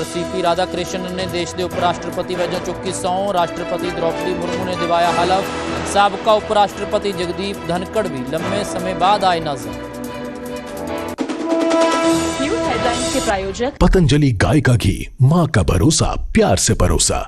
Doctor CP Radha Krishna ਨੇ ਦੇਸ਼ ਦੇ ਉਪ ਰਾਸ਼ਟਰਪਤੀ ਵਜੋਂ ਚੁੱਕੀ ਸਹੁੰ ਰਾਸ਼ਟਰਪਤੀ ਦ੍ਰੌਪਦੀ ਮੁਰਮੂ ਨੇ ਦਿਵਾਇਆ ਹਲਫ ਸਾਬਕਾ ਉਪ ਰਾਸ਼ਟਰਪਤੀ ਜਗਦੀਪ ਧਨਕੜ ਵੀ ਲੰਮੇ ਸਮੇਂ ਬਾਅਦ ਆਏ ਨਜ਼ਰ न्यूज हेडलाइंस के प्रायोजक पतंजलि गाय का घी माँ का भरोसा प्यार से परोसा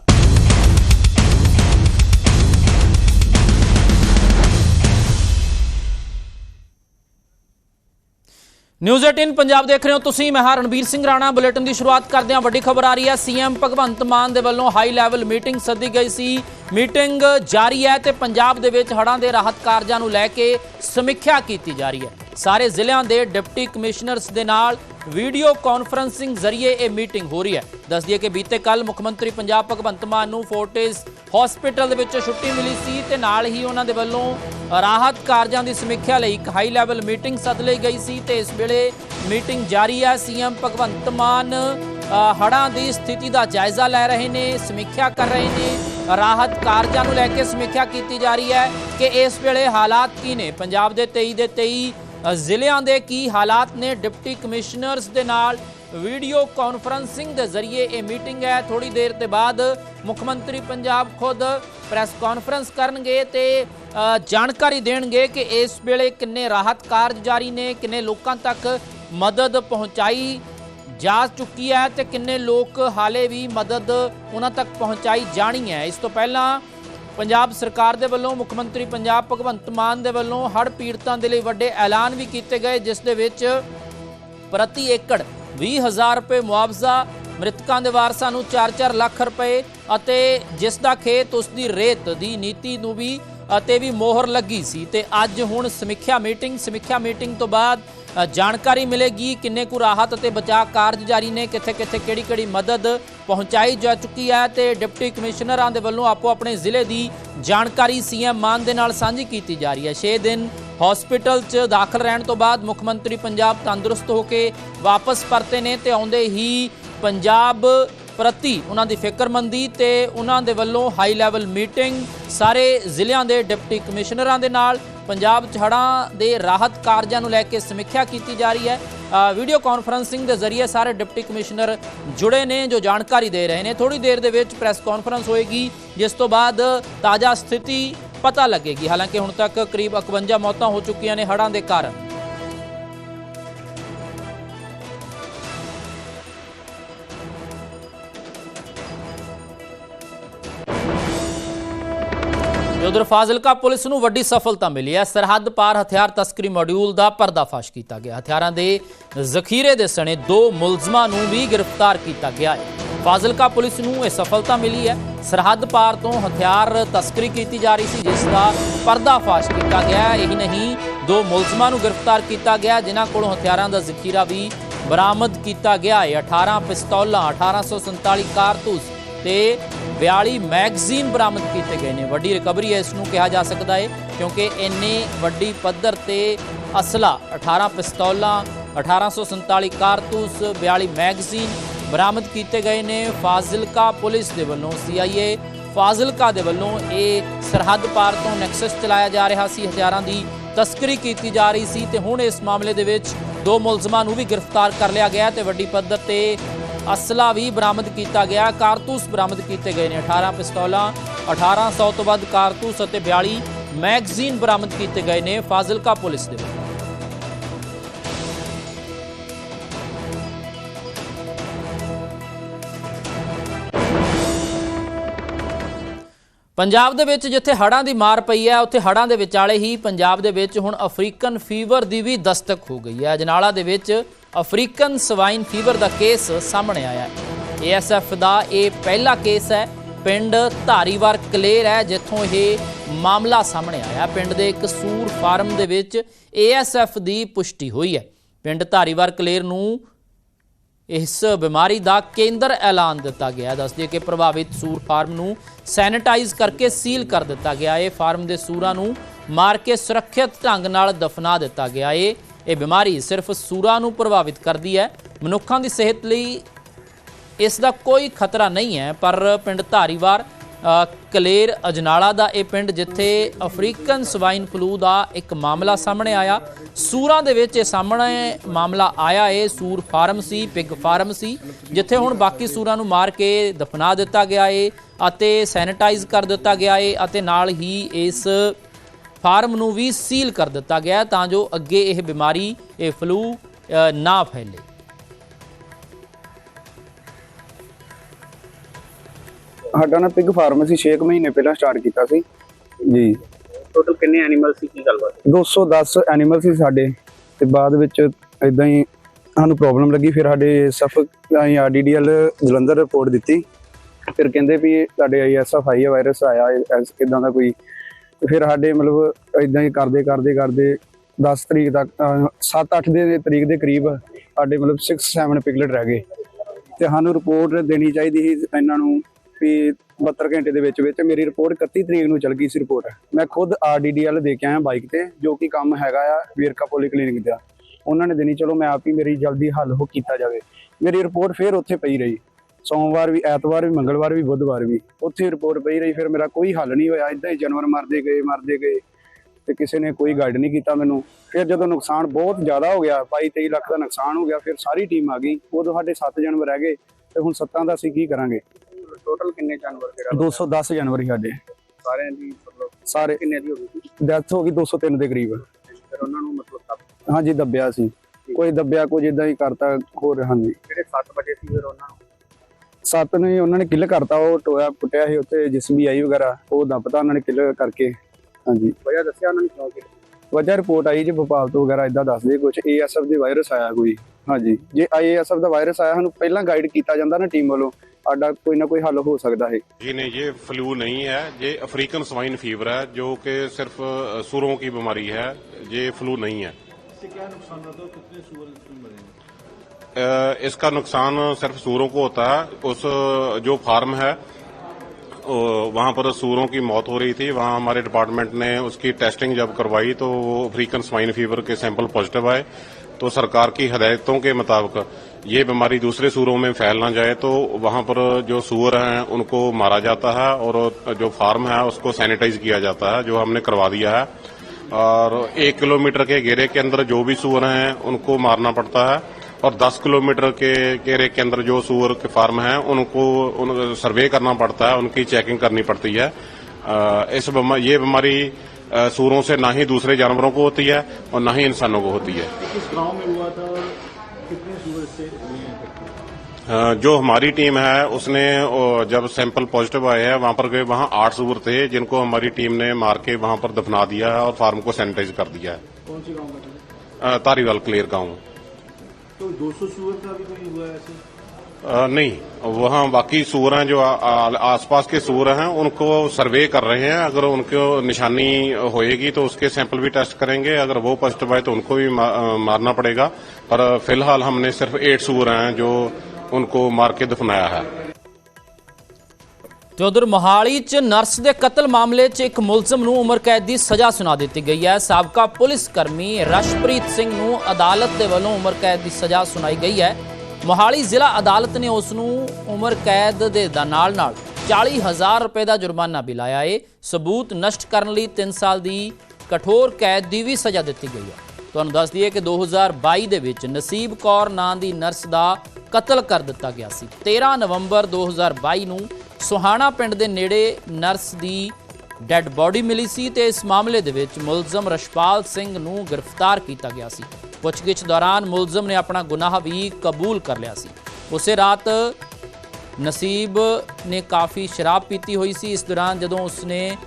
ਨਿਊਜ਼ 18 ਪੰਜਾਬ ਦੇਖ ਰਹੇ ਹੋ ਤੁਸੀਂ, ਮੈਂ ਹਾਂ ਰਣਬੀਰ ਸਿੰਘ ਰਾਣਾ। ਬੁਲੇਟਿਨ ਦੀ ਸ਼ੁਰੂਆਤ ਕਰਦੇ ਹਾਂ। ਵੱਡੀ ਖਬਰ ਆ ਰਹੀ ਹੈ, ਸੀਐਮ ਭਗਵੰਤ ਮਾਨ ਦੇ ਵੱਲੋਂ ਹਾਈ ਲੈਵਲ ਮੀਟਿੰਗ ਸੱਦੀ ਗਈ ਸੀ। ਮੀਟਿੰਗ ਜਾਰੀ ਹੈ ਤੇ ਪੰਜਾਬ ਦੇ ਵਿੱਚ ਹੜ੍ਹਾਂ ਦੇ ਰਾਹਤ ਕਾਰਜਾਂ ਨੂੰ ਲੈ ਕੇ ਸਮੀਖਿਆ ਕੀਤੀ ਜਾ ਰਹੀ ਹੈ। ਸਾਰੇ ਜ਼ਿਲ੍ਹਿਆਂ ਦੇ ਡਿਪਟੀ ਕਮਿਸ਼ਨਰਸ ਦੇ ਨਾਲ ਵੀਡੀਓ ਕਾਨਫਰੰਸਿੰਗ ਜ਼ਰੀਏ ਇਹ ਮੀਟਿੰਗ ਹੋ ਰਹੀ ਹੈ। ਦੱਸ ਦਈਏ ਕਿ ਬੀਤੇ ਕੱਲ ਮੁੱਖ ਮੰਤਰੀ ਪੰਜਾਬ ਭਗਵੰਤ ਮਾਨ ਨੂੰ ਫੋਰਟਿਸ ਹਸਪੀਟਲ ਦੇ ਵਿੱਚ ਛੁੱਟੀ ਮਿਲੀ ਸੀ ਤੇ ਨਾਲ ਹੀ ਉਹਨਾਂ ਦੇ ਵੱਲੋਂ ਰਾਹਤ ਕਾਰਜਾਂ ਦੀ ਸਮੀਖਿਆ ਲਈ ਇੱਕ ਹਾਈ ਲੈਵਲ ਮੀਟਿੰਗ ਸੱਦ ਲਈ ਗਈ ਸੀ ਤੇ ਇਸ ਵੇਲੇ ਮੀਟਿੰਗ ਜਾਰੀ ਹੈ। ਸੀਐਮ ਭਗਵੰਤ ਮਾਨ ਅ, ਹੜ੍ਹਾਂ ਦੀ ਸਥਿਤੀ ਦਾ ਜਾਇਜ਼ਾ ਲੈ ਰਹੇ ਨੇ ਸਮੀਖਿਆ ਕਰ ਰਹੇ ਨੇ। ਰਾਹਤ ਕਾਰਜਾਂ ਨੂੰ ਲੈ ਕੇ ਸਮੀਖਿਆ ਕੀਤੀ ਜਾ ਰਹੀ ਹੈ ਕਿ ਇਸ ਵੇਲੇ ਹਾਲਾਤ ਕੀ ਨੇ? ਪੰਜਾਬ ਦੇ 23 ਦੇ 23 ਜ਼ਿਲ੍ਹਿਆਂ ਦੇ ਕੀ ਹਾਲਾਤ ਨੇ? ਡਿਪਟੀ ਕਮਿਸ਼ਨਰਸ ਦੇ ਨਾਲ ਵੀਡੀਓ ਕਾਨਫਰੰਸਿੰਗ ਦੇ ਜ਼ਰੀਏ ਇਹ ਮੀਟਿੰਗ ਹੈ। ਥੋੜੀ ਦੇਰ ਤੇ ਬਾਅਦ ਮੁੱਖ ਮੰਤਰੀ ਪੰਜਾਬ ਖੁਦ ਪ੍ਰੈਸ ਕਾਨਫਰੰਸ ਕਰਨਗੇ ਤੇ ਜਾਣਕਾਰੀ ਦੇਣਗੇ ਕਿ ਇਸ ਵੇਲੇ ਕਿੰਨੇ ਰਾਹਤ ਕਾਰਜ ਜਾਰੀ ਨੇ, ਕਿੰਨੇ ਲੋਕਾਂ ਤੱਕ ਮਦਦ ਪਹੁੰਚਾਈ ਜਾ ਚੁੱਕੀ ਹੈ ਤੇ ਕਿੰਨੇ ਲੋਕ ਹਾਲੇ ਵੀ ਮਦਦ ਉਹਨਾਂ ਤੱਕ ਪਹੁੰਚਾਈ ਜਾਣੀ ਹੈ। ਇਸ ਤੋਂ ਪਹਿਲਾਂ ਪੰਜਾਬ ਸਰਕਾਰ ਦੇ ਵੱਲੋਂ, ਮੁੱਖ ਮੰਤਰੀ ਪੰਜਾਬ ਭਗਵੰਤ ਮਾਨ ਦੇ ਵੱਲੋਂ ਹੜ੍ਹ ਪੀੜਤਾਂ ਦੇ ਲਈ ਵੱਡੇ ਐਲਾਨ ਵੀ ਕੀਤੇ ਗਏ, ਜਿਸ ਦੇ ਵਿੱਚ ਪ੍ਰਤੀ ਏਕੜ 20000 ਰੁਪਏ ਮੁਆਵਜ਼ਾ ਮ੍ਰਿਤਕਾਂ ਦੇ ਵਾਰਸਾਂ ਨੂੰ 4-4 ਲੱਖ ਰੁਪਏ ਅਤੇ ਜਿਸ ਦਾ ਖੇਤ ਉਸ ਦੀ ਰੇਤ ਦੀ ਨੀਤੀ ਨੂੰ ਵੀ ਅਤੇ ਵੀ ਮੋਹਰ ਲੱਗੀ ਸੀ। ਤੇ ਅੱਜ ਹੁਣ ਸਮੀਖਿਆ ਮੀਟਿੰਗ ਸਮੀਖਿਆ ਮੀਟਿੰਗ ਤੋਂ ਬਾਅਦ ਜਾਣਕਾਰੀ ਮਿਲੇਗੀ ਕਿੰਨੇ ਕੁ ਰਾਹਤ ਅਤੇ ਬਚਾਅ ਕਾਰਜ ਜਾਰੀ ਨੇ, ਕਿੱਥੇ ਕਿੱਥੇ ਕਿਹੜੀ ਕਿਹੜੀ ਮਦਦ ਪਹੁੰਚਾਈ ਜਾ ਚੁੱਕੀ ਹੈ ਤੇ ਡਿਪਟੀ ਕਮਿਸ਼ਨਰਾਂ ਦੇ ਵੱਲੋਂ ਆਪੋ ਆਪਣੇ ਜ਼ਿਲ੍ਹੇ ਦੀ ਜਾਣਕਾਰੀ ਸੀਐਮ ਮਾਨ ਦੇ ਨਾਲ ਸਾਂਝੀ ਕੀਤੀ ਜਾ ਰਹੀ ਹੈ। 6 ਦਿਨ ਹਸਪੀਟਲ 'ਚ ਦਾਖਲ ਰਹਿਣ ਤੋਂ ਬਾਅਦ ਮੁੱਖ ਮੰਤਰੀ ਪੰਜਾਬ ਤੰਦਰੁਸਤ ਹੋ ਕੇ ਵਾਪਸ ਪਰਤੇ ਨੇ ਤੇ ਆਉਂਦੇ ਹੀ ਪੰਜਾਬ ਪ੍ਰਤੀ ਉਹਨਾਂ ਦੀ ਫਿਕਰਮੰਦੀ ਤੇ ਉਹਨਾਂ ਦੇ ਵੱਲੋਂ ਹਾਈ ਲੈਵਲ ਮੀਟਿੰਗ ਸਾਰੇ ਜ਼ਿਲ੍ਹਿਆਂ ਦੇ ਡਿਪਟੀ ਕਮਿਸ਼ਨਰਾਂ ਦੇ ਨਾਲ ਪੰਜਾਬ 'ਚ ਹੜ੍ਹਾਂ ਦੇ ਰਾਹਤ ਕਾਰਜਾਂ ਨੂੰ ਲੈ ਕੇ ਸਮੀਖਿਆ ਕੀਤੀ ਜਾ ਰਹੀ ਹੈ। ਵੀਡੀਓ ਕਾਨਫਰੰਸਿੰਗ ਦੇ ਜ਼ਰੀਏ ਸਾਰੇ ਡਿਪਟੀ ਕਮਿਸ਼ਨਰ ਜੁੜੇ ਨੇ, ਜੋ ਜਾਣਕਾਰੀ ਦੇ ਰਹੇ ਨੇ। ਥੋੜੀ ਦੇਰ ਦੇ ਵਿੱਚ ਪ੍ਰੈਸ ਕਾਨਫਰੰਸ ਹੋਏਗੀ, ਜਿਸ ਤੋਂ ਬਾਅਦ ਤਾਜ਼ਾ ਸਥਿਤੀ ਪਤਾ ਲੱਗੇਗੀ। ਹਾਲਾਂਕਿ ਹੁਣ ਤੱਕ ਕਰੀਬ 51 ਮੌਤਾਂ ਹੋ ਚੁੱਕੀਆਂ ਨੇ ਹੜ੍ਹਾਂ ਦੇ ਕਾਰਨ। ਉਧਰ ਫਾਜ਼ਿਲਕਾ ਪੁਲਿਸ ਨੂੰ ਵੱਡੀ ਸਫਲਤਾ ਮਿਲੀ ਹੈ। ਸਰਹੱਦ ਪਾਰ ਹਥਿਆਰ ਤਸਕਰੀ ਮੋਡਿਊਲ ਦਾ ਪਰਦਾਫਾਸ਼ ਕੀਤਾ ਗਿਆ। ਹਥਿਆਰਾਂ ਦੇ ਜ਼ਖੀਰੇ ਦੇ ਸਣੇ ਦੋ ਮੁਲਜ਼ਮਾਂ ਨੂੰ ਵੀ ਗ੍ਰਿਫਤਾਰ ਕੀਤਾ ਗਿਆ ਹੈ। ਫਾਜ਼ਿਲਕਾ ਪੁਲਿਸ ਨੂੰ ਇਹ ਸਫਲਤਾ ਮਿਲੀ ਹੈ। ਸਰਹੱਦ ਪਾਰ ਤੋਂ ਹਥਿਆਰ ਤਸਕਰੀ ਕੀਤੀ ਜਾ ਰਹੀ ਸੀ, ਜਿਸ ਦਾ ਪਰਦਾਫਾਸ਼ ਕੀਤਾ ਗਿਆ ਹੈ। ਇਹੀ ਨਹੀਂ, ਦੋ ਮੁਲਜ਼ਮਾਂ ਨੂੰ ਗ੍ਰਿਫਤਾਰ ਕੀਤਾ ਗਿਆ, ਜਿਨ੍ਹਾਂ ਕੋਲੋਂ ਹਥਿਆਰਾਂ ਦਾ ਜ਼ਖੀਰਾ ਵੀ ਬਰਾਮਦ ਕੀਤਾ ਗਿਆ ਹੈ। 18 ਪਿਸਤੌਲਾਂ 1847 ਕਾਰਤੂਸ ਤੇ 42 ਮੈਗਜ਼ੀਨ ਬਰਾਮਦ ਕੀਤੇ ਗਏ ਨੇ। ਵੱਡੀ ਰਿਕਵਰੀ ਹੈ ਇਸ ਨੂੰ ਕਿਹਾ ਜਾ ਸਕਦਾ ਹੈ ਕਿਉਂਕਿ ਇੰਨੇ ਵੱਡੀ ਪੱਧਰ ਤੇ ਅਸਲਾ 18 ਪਿਸਤੌਲਾਂ 1847 ਕਾਰਤੂਸ 42 ਮੈਗਜ਼ੀਨ ਬਰਾਮਦ ਕੀਤੇ ਗਏ ਨੇ। ਫਾਜ਼ਿਲਕਾ ਪੁਲਿਸ ਦੇ ਵੱਲੋਂ ਸੀਆਈਏ ਫਾਜ਼ਿਲਕਾ ਦੇ ਵੱਲੋਂ ਇਹ ਸਰਹੱਦ ਪਾਰ ਤੋਂ ਨੈਕਸਸ ਚਲਾਇਆ ਜਾ ਰਿਹਾ ਸੀ। ਹਜ਼ਾਰਾਂ ਦੀ ਤਸਕਰੀ ਕੀਤੀ ਜਾ ਰਹੀ ਸੀ ਤੇ ਹੁਣ ਇਸ ਮਾਮਲੇ ਦੇ ਵਿੱਚ ਦੋ ਮੁਲਜ਼ਮਾਂ ਨੂੰ ਵੀ ਗ੍ਰਿਫਤਾਰ ਕਰ ਲਿਆ ਗਿਆ ਤੇ ਵੱਡੀ ਪੱਧਰ ਤੇ ਅਸਲਾ ਵੀ ਬਰਾਮਦ ਕੀਤਾ ਗਿਆ। ਕਾਰਤੂਸ ਬਰਾਮਦ ਕੀਤੇ ਗਏ ਨੇ। 18 ਪਿਸਤੌਲਾਂ 1800 ਤੋਂ ਵੱਧ ਕਾਰਤੂਸ ਅਤੇ 42 ਮੈਗਜ਼ੀਨ ਬਰਾਮਦ ਕੀਤੇ ਗਏ ਨੇ ਫਾਜ਼ਿਲਕਾ ਪੁਲਿਸ ਦੇ ਵੱਲੋਂ। ਪੰਜਾਬ ਦੇ ਵਿੱਚ ਜਿੱਥੇ ਹੜ੍ਹਾਂ ਦੀ ਮਾਰ ਪਈ ਹੈ, ਉੱਥੇ ਹੜ੍ਹਾਂ ਦੇ ਵਿਚਾਲੇ ਹੀ ਪੰਜਾਬ ਦੇ ਵਿੱਚ ਹੁਣ ਅਫਰੀਕਨ ਫੀਵਰ ਦੀ ਵੀ ਦਸਤਕ ਹੋ ਗਈ ਹੈ। ਅਜਨਾਲਾ ਦੇ ਵਿੱਚ ਅਫਰੀਕਨ ਸਵਾਈਨ ਫੀਵਰ ਦਾ ਕੇਸ ਸਾਹਮਣੇ ਆਇਆ ਹੈ। ਏਐਸਐਫ ਦਾ ਇਹ ਪਹਿਲਾ ਕੇਸ ਹੈ। ਪਿੰਡ ਧਾਰੀਵਾਰ ਕਲੇਰ ਹੈ, ਜਿੱਥੋਂ ਇਹ ਮਾਮਲਾ ਸਾਹਮਣੇ ਆਇਆ ਪਿੰਡ ਦੇ ਇੱਕ ਸੂਰ ਫਾਰਮ ਦੇ ਵਿੱਚ ਏਐਸਐਫ ਦੀ ਪੁਸ਼ਟੀ ਹੋਈ ਹੈ। ਪਿੰਡ ਧਾਰੀਵਾਰ ਕਲੇਰ ਨੂੰ ਇਸ ਬਿਮਾਰੀ ਦਾ ਕੇਂਦਰ ਐਲਾਨ ਦਿੱਤਾ ਗਿਆ ਹੈ। ਦੱਸਦੇ ਕਿ ਪ੍ਰਭਾਵਿਤ ਸੂਰ ਫਾਰਮ ਨੂੰ ਸੈਨੀਟਾਈਜ਼ ਕਰਕੇ ਸੀਲ ਕਰ ਦਿੱਤਾ ਗਿਆ ਹੈ। ਫਾਰਮ ਦੇ ਸੂਰਾਂ ਨੂੰ ਮਾਰ ਕੇ ਸੁਰੱਖਿਅਤ ਢੰਗ ਨਾਲ ਦਫਨਾ ਦਿੱਤਾ ਗਿਆ ਹੈ। ਇਹ ਬਿਮਾਰੀ ਸਿਰਫ ਸੂਰਾਂ ਨੂੰ ਪ੍ਰਭਾਵਿਤ ਕਰਦੀ ਹੈ। ਮਨੁੱਖਾਂ ਦੀ ਸਿਹਤ ਲਈ ਇਸ ਦਾ ਕੋਈ ਖਤਰਾ ਨਹੀਂ ਹੈ, ਪਰ ਪਿੰਡ ਧਾਰੀਵਾਰ ਕਲੇਰ ਅਜਨਾਲਾ ਦਾ ਇਹ ਪਿੰਡ ਜਿੱਥੇ ਅਫਰੀਕਨ ਸਵਾਈਨ ਫਲੂ ਦਾ ਇੱਕ ਮਾਮਲਾ ਸਾਹਮਣੇ ਆਇਆ। ਸੂਰਾਂ ਦੇ ਵਿੱਚ ਇਹ ਸਾਹਮਣੇ ਮਾਮਲਾ ਆਇਆ। ਏ ਸੂਰ ਫਾਰਮ ਸੀ ਪਿਗ ਫਾਰਮ ਸੀ ਜਿੱਥੇ ਹੁਣ ਬਾਕੀ ਸੂਰਾਂ ਨੂੰ ਮਾਰ ਕੇ ਦਫਨਾ ਦਿੱਤਾ ਗਿਆ ਏ ਅਤੇ ਸੈਨੀਟਾਈਜ਼ ਕਰ ਦਿੱਤਾ ਗਿਆ ਏ ਅਤੇ ਨਾਲ ਹੀ ਇਸ ਫਾਰਮ ਨੂੰ ਵੀ ਸੀਲ ਕਰ ਦਿੱਤਾ ਗਿਆ ਹੈ ਤਾਂ ਜੋ ਅੱਗੇ ਇਹ ਬਿਮਾਰੀ ਇਹ ਫਲੂ ਨਾ ਫੈਲੇ। ਸਾਡਾ ਨਾ ਪਿਗ ਫਾਰਮ ਸੀ 6 ਮਹੀਨੇ ਪਹਿਲਾਂ ਸਟਾਰਟ ਕੀਤਾ ਸੀ। ਜੀ। ਟੋਟਲ ਕਿੰਨੇ ਐਨੀਮਲ ਸੀ ਕੀ ਗੱਲਬਾਤ? 210 ਐਨੀਮਲ ਸੀ ਸਾਡੇ ਤੇ ਬਾਅਦ ਵਿੱਚ ਇਦਾਂ ਹੀ ਸਾਨੂੰ ਪ੍ਰੋਬਲਮ ਲੱਗੀ ਫਿਰ ਸਾਡੇ ਸਫ ਅਸੀਂ ਆਰਡੀਡੀਐਲ ਜਲੰਧਰ ਰਿਪੋਰਟ ਦਿੱਤੀ। ਫਿਰ ਕਹਿੰਦੇ ਵੀ ਤੁਹਾਡੇ ਆਈਐਸਐਫ ਆਈ ਵਾਇਰਸ ਆਇਆ ਇਦਾਂ ਦਾ ਕੋਈ ਫਿਰ ਸਾਡੇ ਮਤਲਬ ਇਦਾਂ ਹੀ ਕਰਦੇ ਕਰਦੇ ਕਰਦੇ 10 ਤਰੀਕ ਤੱਕ 7-8 ਦੇ ਤਰੀਕ ਦੇ ਕਰੀਬ ਸਾਡੇ ਮਤਲਬ 6-7 ਪਿਗਲਟ ਰਹਿ ਗਏ। ਤੇ ਸਾਨੂੰ ਰਿਪੋਰਟ ਦੇਣੀ ਚਾਹੀਦੀ ਸੀ ਇਹਨਾਂ ਨੂੰ ਵੀ 72 ਘੰਟੇ ਦੇ ਵਿੱਚ ਵਿੱਚ ਮੇਰੀ ਰਿਪੋਰਟ 31 ਤਰੀਕ ਨੂੰ ਚੱਲ ਗਈ ਸੀ ਰਿਪੋਰਟ ਮੈਂ ਖੁਦ ਆਰਡੀਡੀਐਲ ਦੇ ਕੇ ਆਇਆ ਬਾਈਕ ਤੇ, ਜੋ ਕਿ ਕੰਮ ਹੈਗਾ ਆ ਵੇਰਕਾ ਪੋਲੀ ਕਲੀਨਿਕ ਦਾ। ਉਹਨਾਂ ਨੇ ਦੇਣੀ, ਚਲੋ ਮੈਂ ਆਪ ਹੀ ਮੇਰੀ ਜਲਦੀ ਹੱਲ ਹੋ ਕੀਤਾ ਜਾਵੇ। ਮੇਰੀ ਰਿਪੋਰਟ ਫੇਰ ਉੱਥੇ ਪਈ ਰਹੀ। ਸੋਮਵਾਰ ਵੀ ਐਤਵਾਰ ਵੀ ਮੰਗਲਵਾਰ ਵੀ ਬੁੱਧਵਾਰ ਵੀ। ਉੱਥੇ ਰਿਪੋਰਟ ਪਈ ਰਹੀ ਫਿਰ ਮੇਰਾ ਕੋਈ ਹੱਲ ਨਹੀਂ ਹੋਇਆ। ਇਦਾਂ ਹੀ ਜਾਨਵਰ ਮਰਦੇ ਗਏ ਮਰਦੇ ਗਏ ਤੇ ਕਿਸੇ ਨੇ ਕੋਈ ਗਾਈਡ ਨਹੀਂ ਕੀਤਾ ਮੈਨੂੰ। ਫਿਰ ਜਦੋਂ ਨੁਕਸਾਨ ਬਹੁਤ ਜ਼ਿਆਦਾ ਹੋ ਗਿਆ 22 23 ਲੱਖ ਦਾ ਨੁਕਸਾਨ ਹੋ ਗਿਆ ਫਿਰ ਸਾਰੀ ਟੀਮ ਆ ਗਈ। ਉਦੋਂ ਸਾਡੇ 7 ਜਾਨਵਰ ਰਹਿ ਗਏ ਤੇ ਹੁਣ ਸੱਤਾਂ ਦਾ ਅਸੀਂ ਕੀ ਕਰਾਂਗੇ? ਟੋਟਲ ਕਿੰਨੇ ਜਾਨਵਰ ਜਿਹੜਾ 210 ਜਾਨਵਰ ਸੀ ਸਾਡੇ। ਸਾਰਿਆਂ ਦੀ ਮਤਲਬ ਸਾਰੇ ਕਿੰਨੇ ਦੀ ਹੋ ਗਈ ਡੈਥ ਹੋ ਗਈ 203 ਦੇ ਕਰੀਬ। ਫਿਰ ਉਹਨਾਂ ਨੂੰ ਮਤਲਬ ਹਾਂਜੀ ਦੱਬਿਆ ਸੀ। ਕੋਈ ਦੱਬਿਆ ਕੁਝ ਇਦਾਂ ਹੀ ਕਰਤਾ ਹੋਰ ਹਾਂਜੀ। ਜਿਹੜੇ 7 ਵਜੇ ਸੀ ਫਿਰ ਉਹਨਾਂ ਨੂੰ ਸੱਤ ਨੂੰ ਹੀ ਉਹਨਾਂ ਨੇ ਕਿੱਲ ਕਰਤਾ ਉਹ ਟੋਇਆ ਪੁੱਟਿਆ ਸੀ ਉੱਥੇ ਜਿਸਮੀ ਆਈ ਵਗੈਰਾ ਉਹ ਦੱਬਤਾ ਉਹਨਾਂ ਨੇ ਕਿੱਲ ਕਰਕੇ ਹਾਂਜੀ ਵਜ੍ਹਾ ਦੱਸਿਆ ਉਹਨਾਂ ਨੇ ਕਿਉਂ ਕਿ ਵਜ੍ਹਾ ਰਿਪੋਰਟ ਆਈ ਜੀ ਭੋਪਾਲ ਤੋਂ ਵਗੈਰਾ ਇਦਾਂ ਦੱਸਦੇ ਕੁਝ ਏਐਸਐਫ ਦੇ ਵਾਇਰਸ ਆਇਆ ਕੋਈ ਹਾਂਜੀ ਜੇ ਆਈਏਐਸਐਫ ਦਾ ਵਾਇਰਸ ਆਇਆ ਸਾਨੂੰ ਪਹਿਲਾਂ ਗਾਈਡ ਕੀਤਾ ਜਾਂਦਾ ਨਾ ਟੀਮ ਵੱਲੋਂ ਸਾਡਾ ਕੋਈ ਨਾ ਕੋਈ ਹੱਲ ਹੋ ਸਕਦਾ ਹੈ जी नहीं ये फ्लू नहीं है ये अफ्रीकन स्वाइन फीवर है जो कि सिर्फ अ, सुरों की बीमारी है ये फ्लू नहीं है अ, इसका नुकसान اس کا نقصان صرف سوروں کو ہوتا ہے۔ اس، جو فارم ہے وہاں پر سوروں کی موت ہو رہی تھی۔ وہاں ہمارے ڈپارٹمنٹ نے اس کی ٹیسٹنگ جب کروائی تو وہ افریقن سوائن فیور کے سیمپل پازیٹو آئے۔ تو سرکار کی ہدایتوں کے مطابق یہ بیماری دوسرے سوروں میں پھیل نہ جائے تو وہاں پر جو سور ہیں، ان کو مارا جاتا ہے اور جو فارم ہے، اس کو سینیٹائز کیا جاتا ہے، جو ہم نے کروا دیا ہے۔ اور ایک کلومیٹر کے گھیرے کے اندر جو بھی سور ہیں، ان کو مارنا پڑتا ہے۔ اور دس کلومیٹر کے کیرے کے اندر جو سور کے فارم ہیں ان کو سروے کرنا پڑتا ہے ان کی چیکنگ کرنی پڑتی ہے۔ اس یہ بیماری سوروں سے نہ ہی دوسرے جانوروں کو ہوتی ہے اور نہ ہی انسانوں کو ہوتی ہے۔ جو ہماری ٹیم ہے اس نے جب سیمپل پازیٹو آئے ہیں وہاں پر گئے وہاں آٹھ سور تھے جن کو ہماری ٹیم نے مار کے وہاں پر دفنا دیا ہے اور فارم کو سینیٹائز کر دیا ہے۔ تاریوال کلیئر گاؤں۔ دو سو سور کا نہیں، وہاں باقی سور ہیں جو آس پاس کے سور ہیں، ان کو سروے کر رہے ہیں۔ اگر ان کو نشانی ہوئے گی تو اس کے سیمپل بھی ٹیسٹ کریں گے۔ اگر وہ پازیٹو آئے تو ان کو بھی مارنا پڑے گا۔ پر فی الحال ہم نے صرف ایٹ سور ہیں جو ان کو مار کے دفنایا ہے۔ ਤੇ ਉਧਰ ਮੋਹਾਲੀ 'ਚ ਨਰਸ ਦੇ ਕਤਲ ਮਾਮਲੇ 'ਚ ਇੱਕ ਮੁਲਜ਼ਮ ਨੂੰ ਉਮਰ ਕੈਦ ਦੀ ਸਜ਼ਾ ਸੁਣਾ ਦਿੱਤੀ ਗਈ ਹੈ। ਸਾਬਕਾ ਪੁਲਿਸ ਕਰਮੀ ਰਸ਼ਪ੍ਰੀਤ ਸਿੰਘ ਨੂੰ ਅਦਾਲਤ ਦੇ ਵੱਲੋਂ ਉਮਰ ਕੈਦ ਦੀ ਸਜ਼ਾ ਸੁਣਾਈ ਗਈ ਹੈ। ਮੋਹਾਲੀ ਜ਼ਿਲ੍ਹਾ ਅਦਾਲਤ ਨੇ ਉਸ ਨੂੰ ਉਮਰ ਕੈਦ ਦੇ ਦਾ ਨਾਲ ਨਾਲ 40000 ਰੁਪਏ ਦਾ ਜੁਰਮਾਨਾ ਵੀ ਲਾਇਆ ਏ। ਸਬੂਤ ਨਸ਼ਟ ਕਰਨ ਲਈ 3 ਸਾਲ ਦੀ ਕਠੋਰ ਕੈਦ ਦੀ ਵੀ ਸਜ਼ਾ ਦਿੱਤੀ ਗਈ ਹੈ। ਤੁਹਾਨੂੰ ਦੱਸ ਦਈਏ ਕਿ 2022 ਦੇ ਵਿੱਚ ਨਸੀਬ ਕੌਰ ਨਾਂ ਦੀ ਨਰਸ ਦਾ ਕਤਲ ਕਰ ਦਿੱਤਾ ਗਿਆ ਸੀ। 13 ਨਵੰਬਰ 2022 ਨੂੰ ਸੁਹਾਣਾ ਪਿੰਡ ਦੇ ਨੇੜੇ ਨਰਸ ਦੀ ਡੈੱਡ ਬੋਡੀ ਮਿਲੀ ਸੀ ਤੇ ਇਸ ਮਾਮਲੇ ਦੇ ਵਿੱਚ ਮੁਲਜ਼ਮ ਰਸ਼ਪਾਲ ਸਿੰਘ ਨੂੰ ਗ੍ਰਿਫਤਾਰ ਕੀਤਾ ਗਿਆ ਸੀ। ਪੁੱਛਗਿੱਛ ਦੌਰਾਨ ਮੁਲਜ਼ਮ ਨੇ ਆਪਣਾ ਗੁਨਾਹ ਵੀ ਕਬੂਲ ਕਰ ਲਿਆ ਸੀ। ਉਸੇ ਰਾਤ ਨਸੀਬ ਨੇ ਕਾਫੀ ਸ਼ਰਾਬ ਪੀਤੀ ਹੋਈ ਸੀ। ਇਸ ਦੌਰਾਨ ਜਦੋਂ ਉਸਨੇ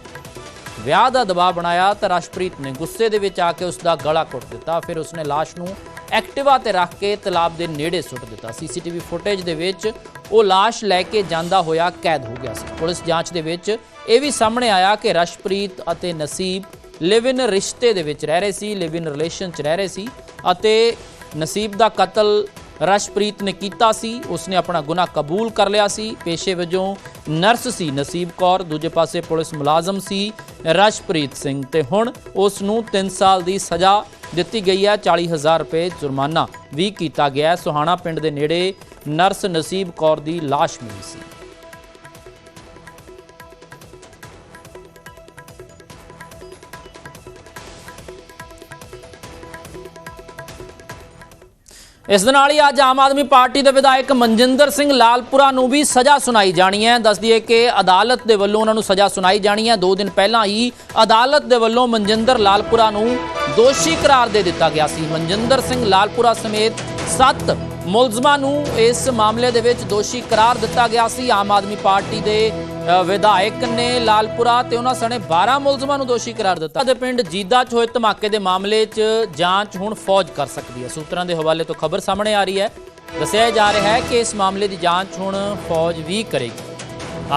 ਵਿਆਹ ਦਾ ਦਬਾਅ ਬਣਾਇਆ ਤਾਂ ਰਸ਼ਪ੍ਰੀਤ ਨੇ ਗੁੱਸੇ ਦੇ ਵਿੱਚ ਆ ਕੇ ਉਸ ਦਾ ਗਲਾ ਘੁੱਟ ਦਿੱਤਾ। ਫਿਰ ਉਸਨੇ ਲਾਸ਼ ਨੂੰ ਐਕਟਿਵਾ ਤੇ ਰੱਖ ਕੇ ਤਲਾਬ ਦੇ ਨੇੜੇ ਸੁੱਟ ਦਿੱਤਾ। ਸੀਸੀਟੀਵੀ ਫੁਟੇਜ ਦੇ ਵਿੱਚ ਉਹ ਲਾਸ਼ ਲੈ ਕੇ ਜਾਂਦਾ ਹੋਇਆ ਕੈਦ ਹੋ ਗਿਆ ਸੀ। ਪੁਲਿਸ ਜਾਂਚ ਦੇ ਵਿੱਚ ਇਹ ਵੀ ਸਾਹਮਣੇ ਆਇਆ ਕਿ ਰਸ਼ਪ੍ਰੀਤ ਅਤੇ ਨਸੀਬ ਲਿਵ ਇਨ ਰਿਸ਼ਤੇ ਦੇ ਵਿੱਚ ਰਹਿ ਰਹੇ ਸੀ ਲਿਵ ਇਨ ਰਿਲੇਸ਼ਨ 'ਚ ਰਹਿ ਰਹੇ ਸੀ ਅਤੇ ਨਸੀਬ ਦਾ ਕਤਲ ਰਸ਼ਪ੍ਰੀਤ ਨੇ ਕੀਤਾ ਸੀ, ਉਸਨੇ ਆਪਣਾ ਗੁਨਾਹ ਕਬੂਲ ਕਰ ਲਿਆ ਸੀ। ਪੇਸ਼ੇ ਵਜੋਂ ਨਰਸ ਸੀ ਨਸੀਬ ਕੌਰ, ਦੂਜੇ ਪਾਸੇ ਪੁਲਿਸ ਮੁਲਾਜ਼ਮ ਸੀ ਰਸ਼ਪ੍ਰੀਤ ਸਿੰਘ ਤੇ ਹੁਣ ਉਸ ਨੂੰ 3 ਸਾਲ ਦੀ ਸਜ਼ਾ ਦਿੱਤੀ ਗਈ ਹੈ 40000 ਰੁਪਏ ਜੁਰਮਾਨਾ ਵੀ ਕੀਤਾ ਗਿਆ ਸੁਹਾਣਾ ਪਿੰਡ ਦੇ ਨੇੜੇ ਨਰਸ ਨਸੀਬ ਕੌਰ ਦੀ ਲਾਸ਼ ਮਿਲੀ ਸੀ। ਇਸ ਦੇ ਨਾਲ ਹੀ ਅੱਜ ਆਮ ਆਦਮੀ ਪਾਰਟੀ ਦੇ ਵਿਧਾਇਕ ਮਨਜਿੰਦਰ ਸਿੰਘ ਲਾਲਪੁਰਾ ਨੂੰ ਵੀ ਸਜ਼ਾ ਸੁਣਾਈ ਜਾਣੀ ਹੈ। ਦੱਸ ਦਈਏ ਕਿ ਅਦਾਲਤ ਦੇ ਵੱਲੋਂ ਉਹਨਾਂ ਨੂੰ ਸਜ਼ਾ ਸੁਣਾਈ ਜਾਣੀ ਹੈ। 2 ਦਿਨ ਪਹਿਲਾਂ ਹੀ ਅਦਾਲਤ ਦੇ ਵੱਲੋਂ ਮਨਜਿੰਦਰ ਲਾਲਪੁਰਾ ਨੂੰ ਦੋਸ਼ੀ ਕਰਾਰ ਦੇ ਦਿੱਤਾ ਗਿਆ ਸੀ। ਮਨਜਿੰਦਰ ਸਿੰਘ ਲਾਲਪੁਰਾ ਸਮੇਤ 7 ਮੁਲਜ਼ਮਾਂ ਨੂੰ ਇਸ ਮਾਮਲੇ ਦੇ ਵਿੱਚ ਦੋਸ਼ੀ ਕਰਾਰ ਦਿੱਤਾ ਗਿਆ ਸੀ। ਆਮ ਆਦਮੀ ਪਾਰਟੀ ਦੇ ਵਿਧਾਇਕ ਨੇ ਲਾਲਪੁਰਾ ਤੇ ਉਹਨਾਂ ਸਣੇ 12 ਮੁਲਜ਼ਮਾਂ ਨੂੰ ਦੋਸ਼ੀ ਕਰਾਰ ਦਿੱਤਾ। ਦੇ ਪਿੰਡ ਜੀਦਾ 'ਚ ਹੋਏ ਧਮਾਕੇ ਦੇ ਮਾਮਲੇ 'ਚ ਜਾਂਚ ਹੁਣ ਫੌਜ ਕਰ ਸਕਦੀ ਹੈ। ਸੂਤਰਾਂ ਦੇ ਹਵਾਲੇ ਤੋਂ ਖਬਰ ਸਾਹਮਣੇ ਆ ਰਹੀ ਹੈ। ਦੱਸਿਆ ਜਾ ਰਿਹਾ ਹੈ ਕਿ ਇਸ ਮਾਮਲੇ ਦੀ ਜਾਂਚ ਹੁਣ ਫੌਜ ਵੀ ਕਰੇਗੀ।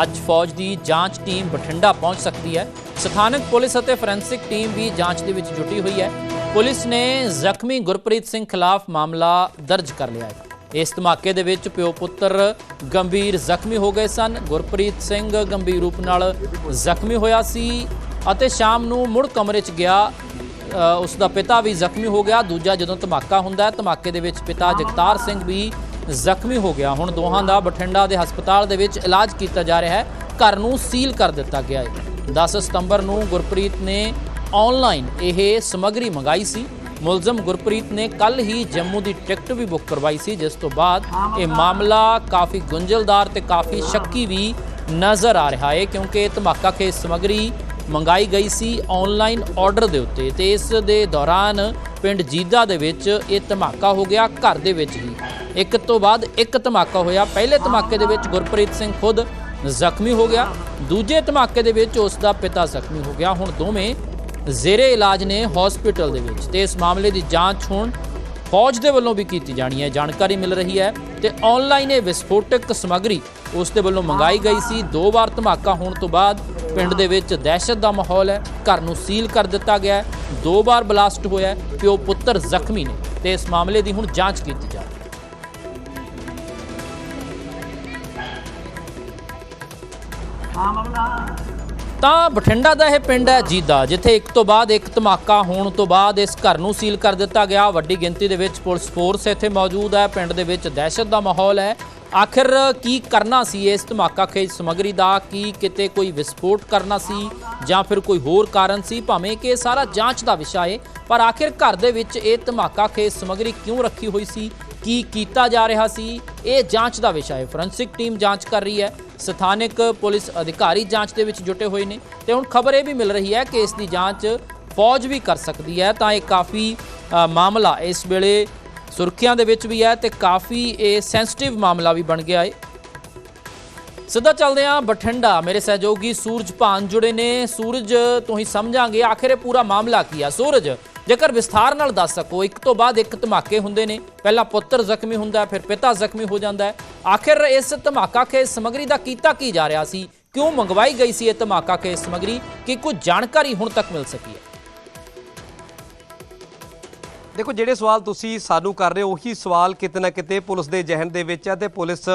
ਅੱਜ ਫੌਜ ਦੀ ਜਾਂਚ ਟੀਮ ਬਠਿੰਡਾ ਪਹੁੰਚ ਸਕਦੀ ਹੈ। ਸਥਾਨਕ ਪੁਲਿਸ ਅਤੇ ਫੋਰੈਂਸਿਕ ਟੀਮ ਵੀ ਜਾਂਚ ਦੇ ਵਿੱਚ ਜੁਟੀ ਹੋਈ ਹੈ। ਪੁਲਿਸ ਨੇ ਜ਼ਖਮੀ ਗੁਰਪ੍ਰੀਤ ਸਿੰਘ ਖਿਲਾਫ ਮਾਮਲਾ ਦਰਜ ਕਰ ਲਿਆ ਹੈ। ਇਸ ਧਮਾਕੇ ਦੇ ਵਿੱਚ ਪਿਓ ਪੁੱਤਰ ਗੰਭੀਰ ਜ਼ਖਮੀ ਹੋ ਗਏ ਸਨ। ਗੁਰਪ੍ਰੀਤ ਸਿੰਘ ਗੰਭੀਰ ਰੂਪ ਨਾਲ ਜ਼ਖਮੀ ਹੋਇਆ ਸੀ ਅਤੇ ਸ਼ਾਮ ਨੂੰ ਮੁੜ ਕਮਰੇ 'ਚ ਗਿਆ। ਅ, ਉਸ ਦਾ ਪਿਤਾ ਵੀ ਜ਼ਖਮੀ ਹੋ ਗਿਆ। ਦੂਜਾ ਜਦੋਂ ਧਮਾਕਾ ਹੁੰਦਾ ਹੈ ਧਮਾਕੇ ਦੇ ਵਿੱਚ ਪਿਤਾ ਜਗਤਾਰ ਸਿੰਘ ਵੀ ਜ਼ਖਮੀ ਹੋ ਗਿਆ। ਹੁਣ ਦੋਹਾਂ ਦਾ ਬਠਿੰਡਾ ਦੇ ਹਸਪਤਾਲ ਦੇ ਵਿੱਚ ਇਲਾਜ ਕੀਤਾ ਜਾ ਰਿਹਾ ਹੈ। ਘਰ ਨੂੰ ਸੀਲ ਕਰ ਦਿੱਤਾ ਗਿਆ ਹੈ। 10 ਸਤੰਬਰ ਨੂੰ ਗੁਰਪ੍ਰੀਤ ਨੇ ਆਨਲਾਈਨ ਇਹ ਸਮੱਗਰੀ ਮੰਗਾਈ ਸੀ। ਮੁਲਜ਼ਮ ਗੁਰਪ੍ਰੀਤ ਨੇ ਕੱਲ ਹੀ ਜੰਮੂ ਦੀ ਟਿਕਟ ਵੀ ਬੁੱਕ ਕਰਵਾਈ ਸੀ ਜਿਸ ਤੋਂ ਬਾਅਦ ਇਹ ਮਾਮਲਾ ਕਾਫੀ ਗੁੰਝਲਦਾਰ ਤੇ ਕਾਫੀ ਸ਼ੱਕੀ ਵੀ ਨਜ਼ਰ ਆ ਰਿਹਾ ਹੈ ਕਿਉਂਕਿ ਇਹ ਧਮਾਕਾ ਖੇਸ ਸਮੱਗਰੀ ਮੰਗਾਈ ਗਈ ਸੀ ਆਨਲਾਈਨ ਆਰਡਰ ਦੇ ਉੱਤੇ ਤੇ ਇਸ ਦੇ ਦੌਰਾਨ ਪਿੰਡ ਜੀਦਾ ਦੇ ਵਿੱਚ ਇਹ ਧਮਾਕਾ ਹੋ ਗਿਆ ਘਰ ਦੇ ਵਿੱਚ ਹੀ। ਇੱਕ ਤੋਂ ਬਾਅਦ ਇੱਕ ਧਮਾਕਾ ਹੋਇਆ ਪਹਿਲੇ ਧਮਾਕੇ ਦੇ ਵਿੱਚ ਗੁਰਪ੍ਰੀਤ ਸਿੰਘ ਖੁਦ ਜ਼ਖਮੀ ਹੋ ਗਿਆ ਦੂਜੇ ਧਮਾਕੇ ਦੇ ਵਿੱਚ ਉਸ ਦਾ ਪਿਤਾ ਜ਼ਖਮੀ ਹੋ ਗਿਆ ਹੁਣ ਦੋਵੇਂ ਜ਼ੇਰੇ ਇਲਾਜ ਨੇ ਹਸਪੀਟਲ ਦੇ ਵਿੱਚ ਤੇ ਇਸ ਮਾਮਲੇ ਦੀ ਜਾਂਚ ਹੁਣ ਫੌਜ ਦੇ ਵੱਲੋਂ ਵੀ ਕੀਤੀ ਜਾਣੀ ਹੈ। ਜਾਣਕਾਰੀ ਮਿਲ ਰਹੀ ਹੈ ਤੇ ਆਨਲਾਈਨ ਇਹ ਵਿਸਫੋਟਕ ਸਮੱਗਰੀ ਉਸ ਦੇ ਵੱਲੋਂ ਮੰਗਾਈ ਗਈ ਸੀ। ਦੋ ਵਾਰ ਧਮਾਕਾ ਹੋਣ ਤੋਂ ਬਾਅਦ ਪਿੰਡ ਦੇ ਵਿੱਚ ਦਹਿਸ਼ਤ ਦਾ ਮਾਹੌਲ ਹੈ। ਘਰ ਨੂੰ ਸੀਲ ਕਰ ਦਿੱਤਾ ਗਿਆ ਹੈ। ਦੋ ਵਾਰ ਬਲਾਸਟ ਹੋਇਆ ਹੈ। ਪਿਓ ਪੁੱਤਰ ਜ਼ਖਮੀ ਨੇ ਤੇ ਇਸ ਮਾਮਲੇ ਦੀ ਹੁਣ ਜਾਂਚ ਕੀਤੀ ਜਾ ਰਹੀ ਹੈ। ਤਾਂ ਬਠਿੰਡਾ ਦਾ ਇਹ ਪਿੰਡ ਹੈ ਜੀਦਾ, ਜਿੱਥੇ ਇੱਕ ਤੋਂ ਬਾਅਦ ਇੱਕ ਧਮਾਕਾ ਹੋਣ ਤੋਂ ਬਾਅਦ ਇਸ ਘਰ ਨੂੰ ਸੀਲ ਕਰ ਦਿੱਤਾ ਗਿਆ। ਵੱਡੀ ਗਿਣਤੀ ਦੇ ਵਿੱਚ ਪੁਲਿਸ ਫੋਰਸ ਇੱਥੇ ਮੌਜੂਦ ਹੈ। ਪਿੰਡ ਦੇ ਵਿੱਚ ਦਹਿਸ਼ਤ ਦਾ ਮਾਹੌਲ ਹੈ। ਆਖਿਰ ਕੀ ਕਰਨਾ ਸੀ ਇਸ ਧਮਾਕਾ ਖੇਜ ਸਮੱਗਰੀ ਦਾ? ਕੀ ਕਿਤੇ ਕੋਈ ਵਿਸਫੋਟ ਕਰਨਾ ਸੀ ਜਾਂ ਫਿਰ ਕੋਈ ਹੋਰ ਕਾਰਨ ਸੀ? ਭਾਵੇਂ ਕਿ ਇਹ ਸਾਰਾ ਜਾਂਚ ਦਾ ਵਿਸ਼ਾ ਹੈ ਪਰ ਆਖਿਰ ਘਰ ਦੇ ਵਿੱਚ ਇਹ ਧਮਾਕਾ ਖੇਜ ਸਮੱਗਰੀ ਕਿਉਂ ਰੱਖੀ ਹੋਈ ਸੀ? ਕੀ ਕੀਤਾ ਜਾ ਰਿਹਾ ਸੀ, ਇਹ ਜਾਂਚ ਦਾ ਵਿਸ਼ਾ ਹੈ। ਫੋਰੈਂਸਿਕ ਟੀਮ ਜਾਂਚ ਕਰ ਰਹੀ ਹੈ। ਸਥਾਨਕ ਪੁਲਿਸ ਅਧਿਕਾਰੀ ਜਾਂਚ ਦੇ ਵਿੱਚ ਜੁਟੇ ਹੋਏ ਨੇ ਤੇ ਹੁਣ ਖਬਰ ਇਹ ਵੀ ਮਿਲ ਰਹੀ ਹੈ ਕਿ ਇਸ ਦੀ ਜਾਂਚ ਫੌਜ ਵੀ ਕਰ ਸਕਦੀ ਹੈ। ਤਾਂ ਇਹ ਕਾਫੀ ਮਾਮਲਾ ਇਸ ਵੇਲੇ ਸੁਰੱਖਿਆ ਦੇ ਵਿੱਚ ਵੀ ਹੈ ਤੇ ਕਾਫੀ ਇਹ ਸੈਂਸਿਟਿਵ ਮਾਮਲਾ ਵੀ ਬਣ ਗਿਆ ਹੈ। ਸਿੱਧਾ ਚੱਲਦੇ ਹਾਂ ਬਠਿੰਡਾ। ਮੇਰੇ ਸਹਿਯੋਗੀ ਸੂਰਜ ਭਾਨ ਜੁੜੇ ਨੇ। ਸੂਰਜ ਤੋਂ ਹੀ ਸਮਝਾਂਗੇ ਆਖਿਰ ਇਹ ਪੂਰਾ ਮਾਮਲਾ ਕੀ ਆ? ਸੂਰਜ ਜੇਕਰ ਵਿਸਥਾਰ ਨਾਲ ਦੱਸ ਸਕੋ, ਇੱਕ ਤੋਂ ਬਾਅਦ ਇੱਕ ਧਮਾਕੇ ਹੁੰਦੇ ਨੇ। ਪਹਿਲਾਂ ਪੁੱਤਰ ਜ਼ਖਮੀ ਹੁੰਦਾ, ਫਿਰ ਪਿਤਾ ਜ਼ਖਮੀ ਹੋ ਜਾਂਦਾ ਹੈ। ਆਖਿਰ ਇਸ ਧਮਾਕਾ ਕੇ ਸਮਗਰੀ ਦਾ ਕੀਤਾ ਕੀ ਜਾ ਰਿਹਾ ਸੀ? ਕਿਉਂ ਮੰਗਵਾਈ ਗਈ ਸੀ ਇਹ ਧਮਾਕਾ ਕੇ ਸਮਗਰੀ? ਕੀ ਕੁਝ ਜਾਣਕਾਰੀ ਹੁਣ ਤੱਕ ਮਿਲ ਸਕੀ ਹੈ? ਦੇਖੋ, ਜਿਹੜੇ ਸਵਾਲ ਤੁਸੀਂ ਸਾਨੂੰ ਕਰ ਰਹੇ ਹੋ, ਉਹੀ ਸਵਾਲ ਕਿਤੇ ਨਾ ਕਿਤੇ ਪੁਲਿਸ ਦੇ ਜ਼ਿਹਨ ਦੇ ਵਿੱਚ ਹੈ ਤੇ ਪੁਲਿਸ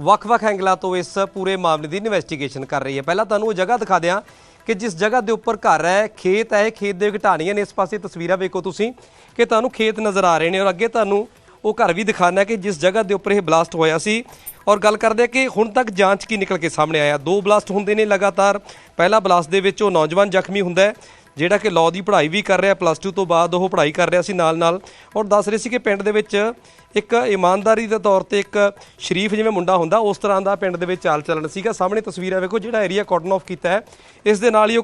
ਵੱਖ-ਵੱਖ ਐਂਗਲਾਂ ਤੋਂ ਇਸ ਪੂਰੇ ਮਾਮਲੇ ਦੀ ਇਨਵੈਸਟੀਗੇਸ਼ਨ ਕਰ ਰਹੀ ਹੈ। ਪਹਿਲਾਂ ਤੁਹਾਨੂੰ ਉਹ ਜਗ੍ਹਾ ਦਿਖਾ ਦਿਆਂ ਕਿ ਜਿਸ ਜਗ੍ਹਾ ਦੇ ਉੱਪਰ ਘਰ ਹੈ, ਖੇਤ ਹੈ ਖੇਤ ਦੇ ਘਟਾਣੀਆਂ ਨੇ, ਇਸ ਪਾਸੇ ਤਸਵੀਰਾਂ ਵੇਖੋ ਤੁਸੀਂ ਕਿ ਤੁਹਾਨੂੰ ਖੇਤ ਨਜ਼ਰ ਆ ਰਹੇ ਨੇ ਔਰ ਅੱਗੇ ਤੁਹਾਨੂੰ ਉਹ ਘਰ ਵੀ ਦਿਖਾਣਾ ਹੈ ਕਿ ਜਿਸ ਜਗ੍ਹਾ ਦੇ ਉੱਪਰ ਇਹ ਬਲਾਸਟ ਹੋਇਆ ਸੀ ਔਰ ਗੱਲ ਕਰਦੇ ਆ ਕਿ ਹੁਣ ਤੱਕ ਜਾਂਚ ਕੀ ਨਿਕਲ ਕੇ ਸਾਹਮਣੇ ਆਇਆ। ਦੋ ਬਲਾਸਟ ਹੁੰਦੇ ਨੇ ਲਗਾਤਾਰ। ਪਹਿਲਾ ਬਲਾਸਟ ਦੇ ਵਿੱਚ ਉਹ ਨੌਜਵਾਨ ਜ਼ਖਮੀ ਹੁੰਦਾ ਹੈ ਜਿਹੜਾ ਕਿ ਲਾਅ ਦੀ ਪੜ੍ਹਾਈ ਵੀ ਕਰ ਰਿਹਾ ਪਲੱਸ 2 ਤੋਂ ਬਾਅਦ ਉਹ ਪੜ੍ਹਾਈ ਕਰ ਰਿਹਾ ਸੀ ਨਾਲ-ਨਾਲ ਔਰ ਦੱਸ ਰਹੇ ਸੀ ਕਿ ਪਿੰਡ ਦੇ ਵਿੱਚ ਇੱਕ ਇਮਾਨਦਾਰੀ ਦੇ ਤੌਰ ਤੇ ਇੱਕ ਸ਼ਰੀਫ ਜਿਵੇਂ ਮੁੰਡਾ ਹੁੰਦਾ, ਉਸ ਤਰ੍ਹਾਂ ਦਾ ਪਿੰਡ ਦੇ ਵਿੱਚ ਚਾਲ ਚੱਲਣ ਸੀਗਾ। ਸਾਹਮਣੇ ਤਸਵੀਰਾਂ ਵੇਖੋ, ਜਿਹੜਾ ਏਰੀਆ ਕਾਟਨ ਆਫ ਕੀਤਾ ਹੈ। ਇਸ ਦੇ ਨਾਲ ਹੀ ਉਹ